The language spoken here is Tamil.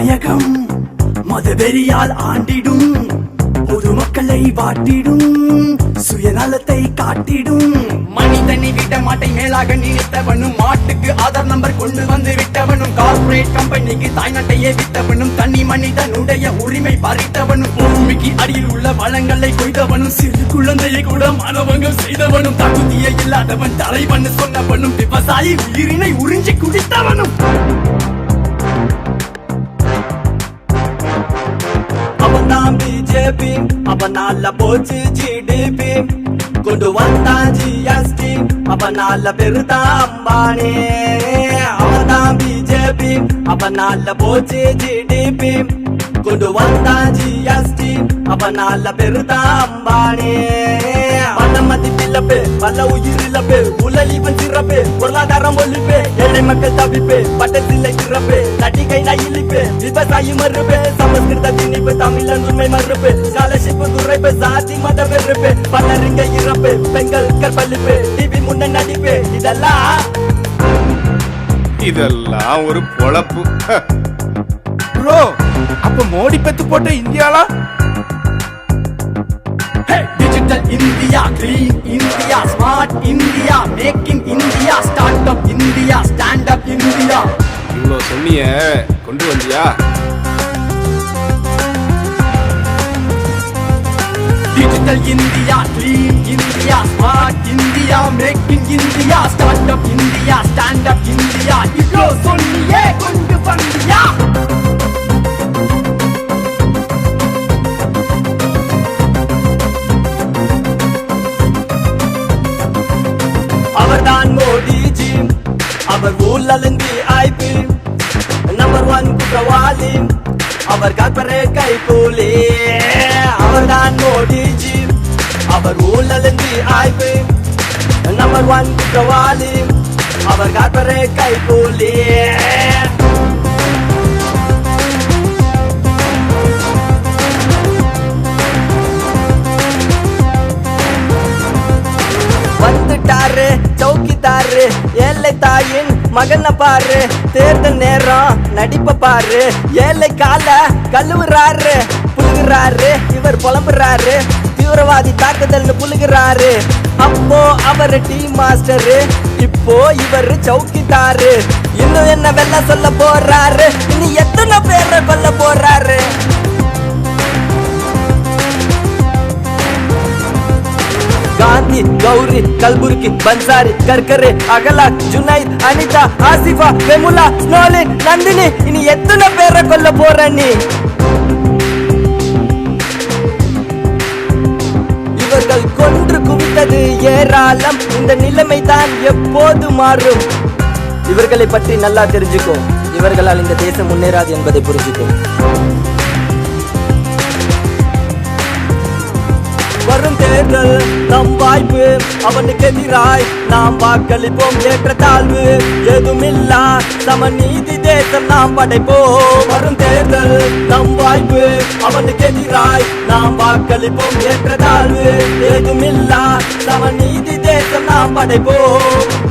நாயகம் மதவெறியால் ஆண்டிடும் பொதுமக்களை வாட்டிடும் சுயநலத்தை காட்டிடும். மனிதனை விட மாட்டை மேலாக நினைத்தவனும் மாட்டுக்கு ஆதார் நம்பர் கொண்டு வந்து விட்டவனும் கார்ப்பரேட் கம்பெனிக்கு தாய்நாட்டையே விட்டவனும் தனி மனிதனுடைய உரிமை பறித்தவனும் பூமிக்கு அடியில் உள்ள வளங்களை கொய்தவனும் சிறு குழந்தையை கூட மாணவங்கள் செய்தவனும் தகுதியே இல்லாதவன் தலைவன் சொன்னவனும் விவசாயி உயிரினை உறிஞ்சி குடித்தவனும். பிஜேபி அவனால போச்சு ஜிடிபி. கொண்டு வந்தா ஜிஎஸ்டி அப்ப பெருதான் பெருதா அம்பானே. அவதான் பிஜேபி அப்ப அவனால போச்சு ஜிடிபி. கொண்டு வந்தா ஜிஎஸ்டி அப்ப அவனால பெருதா அம்பானே. பண மதிப்பில்லப்பு பல உயிரிழப்பு உலலிவன் சிறப்பு பொருளாதாரம் ஒழிப்பு. மக்கள் தவிப்பு பட்டத்தில்லை சிறப்பு நடிகை நயிலிப்பு விவசாயி மறுப்பு சமஸ்கிருத திணிப்பு தமிழன் உண்மை மறுப்பு ஸ்காலர்ஷிப் துறைப்பு சாதி மத வெறுப்பு பலருங்க இறப்பு பெண்கள் கற்பழிப்பு டிவி முன்ன நடிப்பு இதெல்லாம் இதெல்லாம் ஒரு பொழப்பு. ப்ரோ அப்ப மோடி பெத்து போட்ட இந்தியாலாம்? India green India smart India make in India start up India stand up India இவ்வளோ சொன்னிய கொண்டு வந்தியா? Digital India clean India smart India make in India start up India stand up India இவ்வளோ சொன்னியே அவர் ஊழலந்தி ஐபி நம்பர் ஒன் குற்றவாளி. அவர் கார்பரேட் கைகூலி. அவர்தான் மோடிஜி. அவர் ஊழலந்தி ஆய்வு நம்பர் ஒன் குற்றவாளி. அவர் கார்பரேட் கைகூலி. வந்துட்டாரு சௌக்கித்தாரு ஏழை தாயின் மகனை பாரு தேர்தல் நேரம் நடிப்ப பாரு ஏழை கால கழுவுறாரு புழுகிறாரு இவர் புலம்புறாரு தீவிரவாதி தாக்குதல்னு புழுகிறாரு. அப்போ அவர் டீ மாஸ்டரு இப்போ இவர் சவுக்கிட்டாரு இன்னும் என்ன வெல்ல சொல்ல போறாரு? இனி எத்தனை பேரை கொல்ல கௌரி கல்புர்கி பன்சாரி கர்கரே அகலாக் ஜுனைத் அனிதா ஆசிஃபா வெமுலா ஸ்னோலின் நந்தினி இனி எத்தனை பேரை கொல்ல போற நீ? இவர்கள் கொன்று குவித்தது ஏராளம். இந்த நிலைமை தான் எப்போது மாறும்? இவர்களை பற்றி நல்லா தெரிஞ்சுக்கோ. இவர்களால் இந்த தேசம் முன்னேறாது என்பதை புரிஞ்சுக்கோ. வரும் தேர்தல் நம் வாய்ப்பு. அவனுக்கு எதிராய் நாம் வாக்களிப்போம் ஏற்ற தாழ்வு. எதுமில்லா சம நீதி தேசம் நாம் படைப்போம். வரும் தேர்தல் நம் வாய்ப்பு. அவனுக்கு எதிராய் நாம் வாக்களிப்போம் ஏற்ற தாழ்வு. எதுமில்லா சம நீதி தேசம் நாம் படைப்போம்.